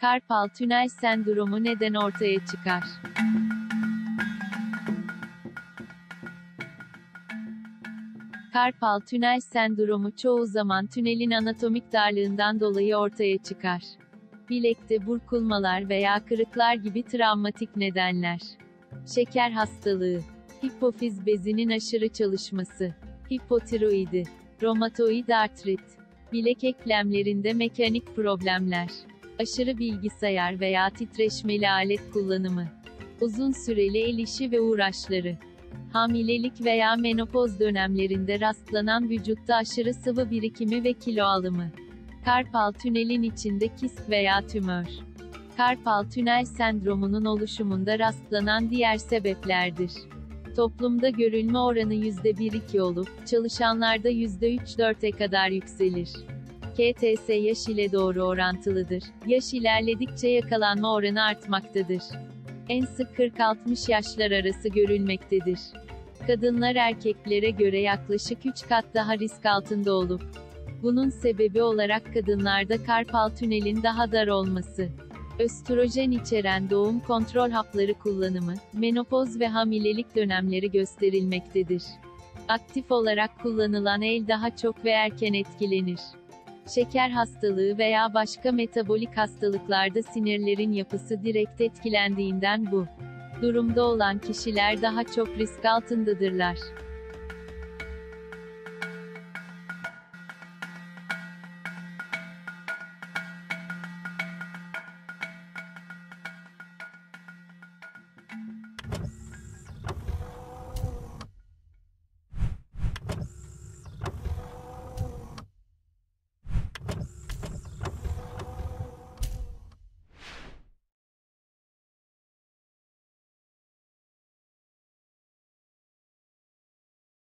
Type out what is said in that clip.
Karpal tünel sendromu neden ortaya çıkar? Karpal tünel sendromu çoğu zaman tünelin anatomik darlığından dolayı ortaya çıkar. Bilekte burkulmalar veya kırıklar gibi travmatik nedenler. Şeker hastalığı, hipofiz bezinin aşırı çalışması, hipotiroidi, romatoid artrit, bilek eklemlerinde mekanik problemler, aşırı bilgisayar veya titreşmeli alet kullanımı, uzun süreli el işi ve uğraşları, hamilelik veya menopoz dönemlerinde rastlanan vücutta aşırı sıvı birikimi ve kilo alımı, karpal tünelin içinde kist veya tümör, karpal tünel sendromunun oluşumunda rastlanan diğer sebeplerdir. Toplumda görülme oranı %1-2 olup, çalışanlarda %3-4'e kadar yükselir. KTS yaş ile doğru orantılıdır. Yaş ilerledikçe yakalanma oranı artmaktadır. En sık 40-60 yaşlar arası görülmektedir. Kadınlar erkeklere göre yaklaşık 3 kat daha risk altında olup, bunun sebebi olarak kadınlarda karpal tünelin daha dar olması, östrojen içeren doğum kontrol hapları kullanımı, menopoz ve hamilelik dönemleri gösterilmektedir. Aktif olarak kullanılan el daha çok ve erken etkilenir. Şeker hastalığı veya başka metabolik hastalıklarda sinirlerin yapısı direkt etkilendiğinden bu durumda olan kişiler daha çok risk altındadırlar.